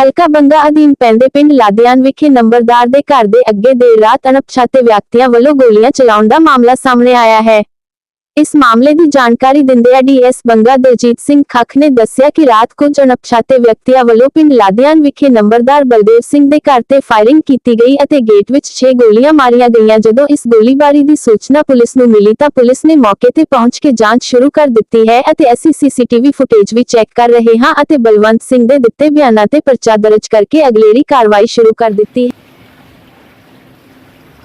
ਹਲਕਾ ਬੰਗਾ ਅਧੀਨ ਪੈਂਦੇ ਪਿੰਡ ਲਾਦਿਆਨ ਵਿਖੇ ਨੰਬਰਦਾਰ ਦੇ ਘਰ ਦੇ ਅੱਗੇ ਦੇਰ ਰਾਤ ਅਣਪਛਾਤੇ ਵਿਅਕਤੀਆਂ ਵੱਲੋਂ ਗੋਲੀਆਂ ਚਲਾਉਣ ਦਾ ਮਾਮਲਾ ਸਾਹਮਣੇ ਆਇਆ ਹੈ। ਇਸ ਮਾਮਲੇ ਦੀ ਜਾਣਕਾਰੀ ਦਿੰਦਿਆਂ ਡੀਐਸ ਬੰਗਾ ਦਲਜੀਤ ਸਿੰਘ ਖੱਖ ਨੇ ਦੱਸਿਆ ਕਿ ਰਾਤ ਕੁਝ ਅਣਪਛਾਤੇ ਵਿਅਕਤੀਆਂ ਵੱਲੋਂ ਪਿੰਡ ਲਾਦਿਆਨ ਵਿਖੇ ਨੰਬਰਦਾਰ ਬਲਦੇਵ ਸਿੰਘ ਦੇ ਘਰ ਤੇ ਫਾਇਰਿੰਗ ਕੀਤੀ ਗਈ ਅਤੇ ਗੇਟ ਵਿੱਚ 6 ਗੋਲੀਆਂ ਮਾਰੀਆਂ ਗਈਆਂ। ਜਦੋਂ ਇਸ ਗੋਲੀਬਾਰੀ ਦੀ ਸੂਚਨਾ ਪੁਲਿਸ ਨੂੰ ਮਿਲੀ ਤਾਂ ਪੁਲਿਸ ਨੇ ਮੌਕੇ ਤੇ ਪਹੁੰਚ ਕੇ ਜਾਂਚ ਸ਼ੁਰੂ ਕਰ ਦਿੱਤੀ ਹੈ ਅਤੇ ਅਸੀਂ ਸੀਸੀਟੀਵੀ ਫੁਟੇਜ ਵੀ ਚੈੱਕ ਕਰ ਰਹੇ ਹਾਂ ਅਤੇ ਬਲਵੰਤ ਸਿੰਘ ਦੇ ਦਿੱਤੇ ਬਿਆਨਾਂ ਤੇ ਪਰਚਾ ਦਰਜ ਕਰਕੇ ਅਗਲੇਰੀ ਕਾਰਵਾਈ ਸ਼ੁਰੂ ਕਰ ਦਿੱਤੀ ਹੈ।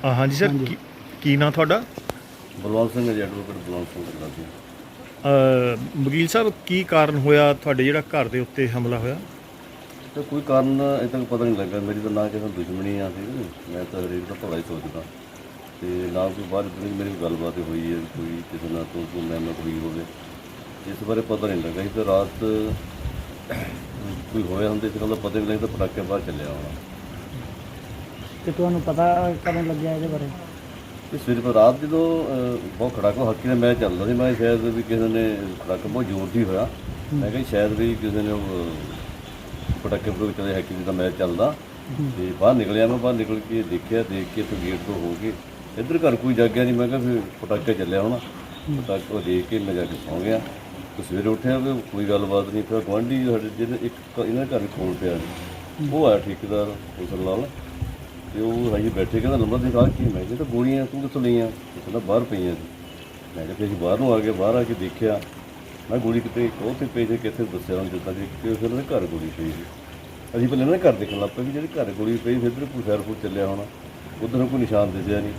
ਹਾਂ ਹਾਂਜੀ ਸਰ ਕੀ- ਕੀ ਨਾਂ ਤੁਹਾਡਾ? ਬਲਵੰਤ ਸਿੰਘ ਜੀ ਐਡਵੋਕੇਟ ਬਲਵੰਤ ਸਿੰਘ ਲੱਗਦੀ ਅ, ਵਕੀਲ ਸਾਹਿਬ ਕੀ ਕਾਰਨ ਹੋਇਆ? ਤੁਹਾਡੇ ਜਿਹੜਾ ਘਰ ਦੇ ਉੱਤੇ ਹਮਲਾ ਹੋਇਆ? ਤੇ ਕੋਈ ਕਾਰਨ ਅਜੇ ਤੱਕ ਪਤਾ ਨਹੀਂ ਲੱਗਾ। ਮੇਰੀ ਤਾਂ ਨਾ ਕਿਸੇ ਨਾਲ ਦੁਸ਼ਮਣੀ ਆ ਸੀ। ਮੈਂ ਤਾਂ ਹਰੇਕ ਦਾ ਭਲਾ ਹੀ ਸੋਚਦਾ। ਤੇ ਨਾ ਕੋਈ ਬਾਹਰ ਦੀ ਮੇਰੀ ਕੋਈ ਗੱਲਬਾਤ ਹੋਈ ਹੈ ਕੋਈ ਕਿਸੇ ਨਾਲ ਤੋਂ ਕੋਈ ਮੈਂ ਹੋਈ ਹੋਵੇ। ਇਸ ਬਾਰੇ ਪਤਾ ਨਹੀਂ ਲੱਗਾ। ਸੀ ਤੇ ਰਾਤ ਕੋਈ ਹੋਇਆ ਹੁੰਦੇ ਇਸ ਗੱਲ ਦਾ ਪਤਾ ਨਹੀਂ ਲੱਗਦਾ ਪਟਾਕੇ ਬਾਹਰ ਚੱਲਿਆ ਹੋਣਾ। ਤੇ ਤੁਹਾਨੂੰ ਪਤਾ ਕਦੋਂ ਲੱਗਿਆ ਇਹਦੇ ਬਾਰੇ? ਤੇ ਸਵੇਰੇ ਰਾਤ ਜਦੋਂ ਅਹ, ਬਹੁਤ ਖੜਾਕਾ ਹੱਕੀ ਦਾ ਮੈਚ ਚੱਲਦਾ ਸੀ ਮੈਂ ਕਿਹਾ ਸ਼ਾਇਦ ਵੀ ਕਿਸੇ ਨੇ ਖੜਾਕਾ ਬਹੁਤ ਜ਼ੋਰ ਦੀ ਹੋਇਆ। ਮੈਂ ਕਿਹਾ ਸ਼ਾਇਦ ਵੀ ਕਿਸੇ ਨੇ ਉਹ ਪਟਾਕੇ ਪਟੂਕੇ ਚਲੇ ਹੱਕੀ ਦਾ ਮੈਚ ਚੱਲਦਾ। ਤੇ ਬਾਹਰ ਨਿਕਲਿਆ ਮੈਂ ਬਾਹਰ ਨਿਕਲ ਕੇ ਦੇਖਿਆ ਦੇਖ ਕੇ ਤੇ ਗੇਟ ਤੋਂ ਹੋ ਕੇ ਇੱਧਰ ਘਰ ਕੋਈ ਜਾਗਿਆ ਨਹੀਂ ਮੈਂ ਕਿਹਾ ਫਿਰ ਪਟਾਕੇ ਚੱਲਿਆ ਹੋਣਾ। ਪਟਾਕੇ ਦੇਖ ਕੇ ਮੈਂ ਜਾ ਕੇ ਸੌਂ ਗਿਆ। ਤੇ ਸਵੇਰੇ ਉੱਠਿਆ ਵੀ ਕੋਈ ਗੱਲਬਾਤ ਨਹੀਂ ਫਿਰ ਗੁਆਂਢੀ ਸਾਡੇ ਜਿਹਨੇ ਇੱਕ ਕ- ਇਹਨਾਂ ਦੇ ਘਰ ਖੋਲ ਪਿਆ ਸੀ। ਉਹ ਆਇਆ ਠੇਕੇਦਾਰ ਉਸਰ ਲਾਲ ਤੇ ਉਹ ਹਜੇ ਬੈਠੇ ਕਹਿੰਦਾ, ਨੰਬਰ ਦੀ ਕਾਹ ਕੀ ਮੈਂ ਕਿਹਾ ਤਾਂ ਗੋਲੀਆਂ, ਤੂੰ ਕਿੱਥੋਂ ਲਈਆਂ? ਉਹ ਕਹਿੰਦਾ, ਬਾਹਰ ਪਈਆਂ ਸੀ ਮੈਂ ਕਿਹਾ, ਫਿਰ ਅਸੀਂ ਬਾਹਰ ਨੂੰ ਆ ਗਏ, ਬਾਹਰ ਆ ਕੇ ਦੇਖਿਆ। ਮੈਂ ਗੋਲੀ ਕਿਤੇ ਉਹ ਤੇ ਪਈ ਸੀ ਕਿੱਥੇ ਦੱਸਿਆ ਉਹਨੂੰ ਜਿੱਦਾਂ ਕਿ ਕਿ ਫਿਰ ਉਹਦੇ ਘਰ ਗੋਲੀ ਪਈ ਸੀ। ਅਸੀਂ ਪਹਿਲਾਂ ਨਾ ਘਰ ਦੇਖਣ ਲੱਗ ਪਏ ਵੀ ਜਿਹੜੀ ਘਰ ਗੋਲੀ ਪਈ ਫਿਰ ਇੱਧਰ ਕੋਈ ਫੈਰ ਚੱਲਿਆ ਹੋਣਾ। ਉਧਰ ਕੋਈ ਨਿਸ਼ਾਨ ਦਿਸਿਆ ਨਹੀਂ।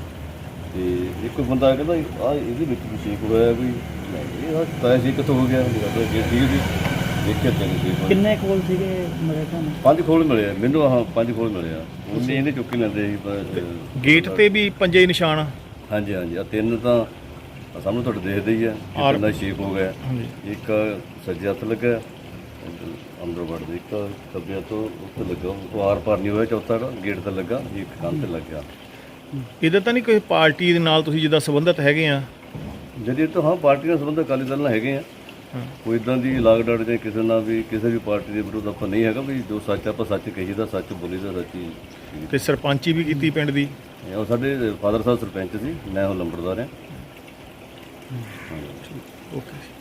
ਤੇ ਇੱਕ ਬੰਦਾ ਕਹਿੰਦਾ ਆ ਇਹਦੇ ਵਿੱਚ ਵੀ ਸ਼ੇਕ ਹੋਇਆ ਵੀ। ਮੈਂ ਇਹ ਹੱਥ ਤਾਂ ਸੀ ਕਿੱਥੋਂ ਹੋ ਗਿਆ? ਮੇਰਾ ਤਾਂ ਠੀਕ ਸੀ। ਦੇਖਿਆ ਤਿੰਨ ਸੀ ਕਿੰਨੇ ਕੋਲ ਸੀਗੇ ਮੇਰੇ ਤੁਹਾਨੂੰ? ਪੰਜ ਖੋਲ ਮਿਲੇ ਆ, ਮੈਨੂੰ ਆਹ ਪੰਜ ਖੋਲ ਮਿਲੇ ਆ। ਉਹਨੇ ਇਹਨੇ ਚੁੱਕ ਲੈਂਦੇ ਸੀ ਪਰ, ਗੇਟ ਤੇ ਵੀ ਪੰਜੇ ਨਿਸ਼ਾਨ ਆ। ਹਾਂਜੀ ਹਾਂਜੀ। ਆ ਤਿੰਨ ਤਾਂ ਆਹ ਸਾਹਮਣੇ ਤੁਹਾਡੇ ਦੇਖਦੇ ਹੀ ਆ ਕਿ ਔਰ- ਕਿੰਨਾ ਸ਼ੇਪ ਹੋ ਗਿਆ ਹਾਂਜੀ। ਇੱਕ ਸੱਜੇ ਹੱਥ ਲੱਗਾ ਅੰਦਰ ਵੜਦੇ ਇੱਕ ਖੱਬੇ ਤੋਂ ਉੱਤੇ ਲੱਗਾ। ਉਹ ਆਰ ਪਾਰ ਨਹੀਂ ਹੋਇਆ ਚੌਥਾ ਗੇਟ ਤੇ ਲੱਗਾ ਇੱਕ ਕੰਨ ਤੇ ਲੱਗਾ ਇਹਦਾ ਤਾਂ ਨਹੀਂ ਕੋਈ ਪਾਰਟੀ ਦੇ ਨਾਲ ਤੁਸੀਂ ਜਿੱਦਾਂ ਸੰਬੰਧਿਤ ਹੈਗੇ ਆ? ਜਿਹੜੀ ਤਾਂ ਹਾਂ ਪਾਰਟੀ ਨਾਲ ਸੰਬੰਧ ਅਕਾਲੀ ਦਲ ਨਾਲ ਹੈਗੇ ਆ। ਕੋਈ ਇਦਾਂ ਦੀ ਲਾਗ ਡਾਟ ਜਾਂ ਕਿਸੇ ਨਾਲ ਵੀ ਕਿਸੇ ਵੀ ਪਾਰਟੀ ਦੇ ਵਿਰੁੱਧ ਆਪਾਂ ਨਹੀਂ ਹੈਗਾ ਵੀ ਜੋ ਸੱਚ ਆਪਾਂ ਸੱਚ ਕਹੀਦਾ ਸੱਚ ਬੋਲੀਦਾ ਸੱਚੀ ਤੇ ਸਰਪੰਚੀ ਵੀ ਕੀਤੀ ਪਿੰਡ ਦੀ? ਉਹ ਸਾਡੇ ਫਾਦਰ ਸਾਹਿਬ ਸਰਪੰਚ ਸੀ ਮੈਂ ਉਹ ਲੰਬੜਦਾਰ ਆ ਓਕੇ।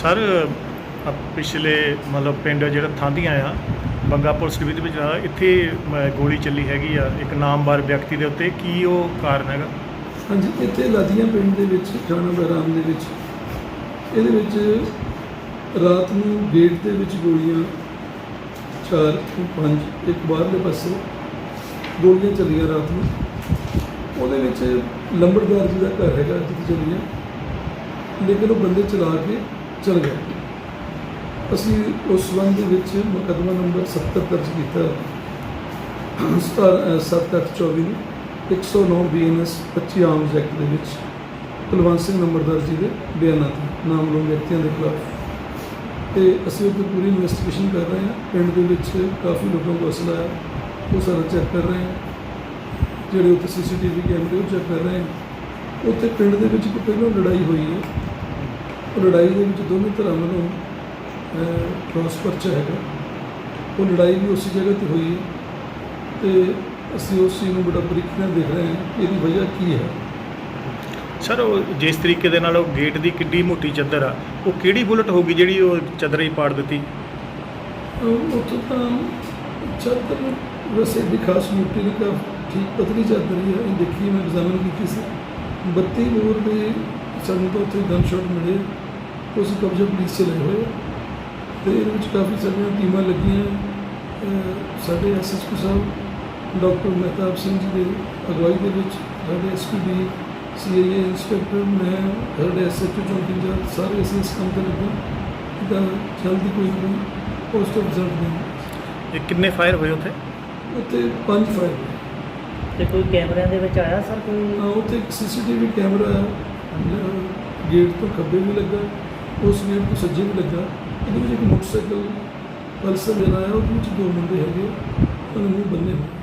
ਸਰ ਪਿਛਲੇ ਮਤਲਬ ਪਿੰਡ ਜਿਹੜਾ ਥਾਂਦੀਆਂ ਆ ਬੰਗਾ ਪੁਲਿਸ ਡਿਵੀਜ਼ਨ ਵਿੱਚ ਆ, ਇੱਥੇ ਗੋਲੀ ਚੱਲੀ ਹੈਗੀ ਆ ਇੱਕ ਨਾਮਵਾਰ ਵਿਅਕਤੀ ਦੇ ਉੱਤੇ ਕੀ ਉਹ ਕਾਰਨ ਹੈਗਾ? ਹਾਂਜੀ ਇੱਥੇ ਲਾਦੀਆਂ ਪਿੰਡ ਦੇ ਵਿੱਚ ਥਾਣਾ ਬਹਿਰਾਮ ਦੇ ਵਿੱਚ ਇਹਦੇ ਵਿੱਚ ਰਾਤ ਨੂੰ ਗੇਟ ਦੇ ਵਿੱਚ ਗੋਲੀਆਂ ਚਾਰ ਤੋਂ ਪੰਜ ਇੱਕ ਬਾਹਰਲੇ ਪਾਸੇ ਗੋਲੀਆਂ ਚੱਲੀਆਂ ਰਾਤ ਨੂੰ। ਉਹਦੇ ਵਿੱਚ ਲੰਬੜਦਾਰ ਜੀ ਦਾ ਘਰ ਹੈਗਾ ਜਿੱਥੇ ਚੱਲੀਆਂ। ਲੇਕਿਨ ਉਹ ਬੰਦੇ ਚਲਾ ਕੇ ਚਲ ਗਿਆ। ਅਸੀਂ ਉਸ ਸੰਬੰਧ ਦੇ ਵਿੱਚ ਮੁਕੱਦਮਾ ਨੰਬਰ 70 ਦਰਜ ਕੀਤਾ। 7824 ਨੂੰ 109 ਬੀਐਨਐਸ 25 ਆਮ ਐਕਟ ਦੇ ਵਿੱਚ ਕੁਲਵੰਤ ਸਿੰਘ ਨੰਬਰਦਾਰ ਜੀ ਦੇ ਬਿਆਨਾਂ ਤੇ ਨਾਮਲੂਮ ਵਿਅਕਤੀਆਂ ਦੇ ਖਿਲਾਫ। ਤੇ ਅਸੀਂ ਉਹਦੀ ਪੂਰੀ ਇਨਵੈਸਟੀਗੇਸ਼ਨ ਕਰ ਰਹੇ ਹਾਂ। ਪਿੰਡ ਦੇ ਵਿੱਚ ਕਾਫੀ ਲੋਕਾਂ ਦਾ ਅਸਲਾ ਹੈ। ਉਹ ਸਾਰਾ ਚੈੱਕ ਕਰ ਰਹੇ ਹਾਂ। ਜਿਹੜੇ ਉੱਥੇ ਸੀਸੀਟੀਵੀ ਕੈਮਰੇ ਉਹ ਚੈੱਕ ਕਰ ਰਹੇ ਹਾਂ। ਉੱਥੇ ਪਿੰਡ ਦੇ ਵਿੱਚ ਇੱਕ ਪਹਿਲਾਂ ਲੜਾਈ ਹੋਈ ਹੈ। ਲੜਾਈ ਦੇ ਵਿੱਚ ਦੋਵੇਂ ਧਿਰਾਂ ਵੱਲੋਂ ਕ੍ਰਾਸ ਪਰਚਾ ਹੈਗਾ। ਉਹ ਲੜਾਈ ਵੀ ਉਸੇ ਜਗ੍ਹਾ ਤੇ ਹੋਈ ਹੈ ਤੇ ਅਸੀਂ ਉਸ ਚੀਜ਼ ਨੂੰ ਬੜਾ ਬਰੀਕੀ ਨਾਲ ਦੇਖ ਰਹੇ ਹਾਂ ਕਿ ਇਹਦੀ ਵਜ੍ਹਾ ਕੀ ਹੈ। ਸਰ ਉਹ ਜਿਸ ਤਰੀਕੇ ਦੇ ਨਾਲ ਉਹ ਗੇਟ ਦੀ ਕਿੱਡੀ ਮੋਟੀ ਚੱਦਰ ਆ ਉਹ ਕਿਹੜੀ ਬੁਲਟ ਹੋਗੀ ਜਿਹੜੀ ਉਹ ਚੱਦਰ ਹੀ ਪਾੜ ਦਿੱਤੀ? ਉੱਥੋਂ ਤਾਂ ਚਾਦਰ ਵੈਸੇ ਦੀ ਖਾਸ ਮੋਟੀ ਨਹੀਂ ਕਾ ਠੀਕ ਪਤਲੀ ਚਾਦਰ ਹੀ ਹੈ। ਇਹ ਦੇਖੀ ਮੈਂ ਐਗਜ਼ਾਮਨ ਕੀਤੀ ਸੀ। 32 ਬੋਰ ਦੇ ਸਾਨੂੰ ਤਾਂ ਉੱਥੇ ਗਨ ਸ਼ਾਟ ਮਿਲੇ। ਉਸ ਕਬਜ਼ਾ ਪੁਲਿਸ ਚ ਲਏ ਹੋਏ ਆ। ਤੇ ਇਹਦੇ ਵਿੱਚ ਕਾਫੀ ਸਾਰੀਆਂ ਟੀਮਾਂ ਲੱਗੀਆਂ ਸਾਡੇ ਐਸਐਸਪੀ ਸਾਹਿਬ ਡਾਕਟਰ ਮਹਿਤਾਬ ਸਿੰਘ ਜੀ ਦੇ ਅਗਵਾਈ ਦੇ ਵਿੱਚ ਸਾਡੇ ਐਸਪੀਡੀ ਸੀਆਈਏ ਇੰਸਪੈਕਟਰ ਮੈਂ ਸਾਡੇ ਐਸਐਚਓ ਚੌਂਕੀ ਇੰਚਾਰਜ ਸਾਰੇ ਅਸੀਂ ਇਸ ਕੰਮ ਤੇ ਲੱਗੇ ਤਾਂ ਜਲਦੀ ਕੋਈ ਨਾ ਕੋਈ ਪੋਸਟ ਰਿਜ਼ਲਟ ਨੇ ਇਹ ਕਿੰਨੇ ਫਾਇਰ ਹੋਏ ਉੱਥੇ? ਉੱਥੇ ਪੰਜ ਫਾਇਰ ਤੇ ਕੋਈ ਕੈਮਰਿਆਂ ਦੇ ਵਿੱਚ ਆਇਆ ਸਰ ਕੋਈ? ਹਾਂ ਉੱਥੇ ਇੱਕ ਸੀਸੀਟੀਵੀ ਕੈਮਰਾ ਗੇਟ ਤੋਂ ਖੱਬੇ ਵੀ ਲੱਗਾ। ਉਸ ਗੇਟ ਸੱਜੇ ਵੀ ਲੱਗਾ। ਇਹਦੇ ਵਿੱਚ ਇੱਕ ਮੋਟਰਸਾਈਕਲ, ਪਲਸਰ ਜਿਹੜਾ ਆਇਆ ਉਹਦੇ ਵਿੱਚ ਦੋ ਮੁੰਡੇ ਹੈਗੇ ਉਹਨਾਂ ਨੇ ਮੂੰਹ ਬੰਨੇ ਹੋਏ।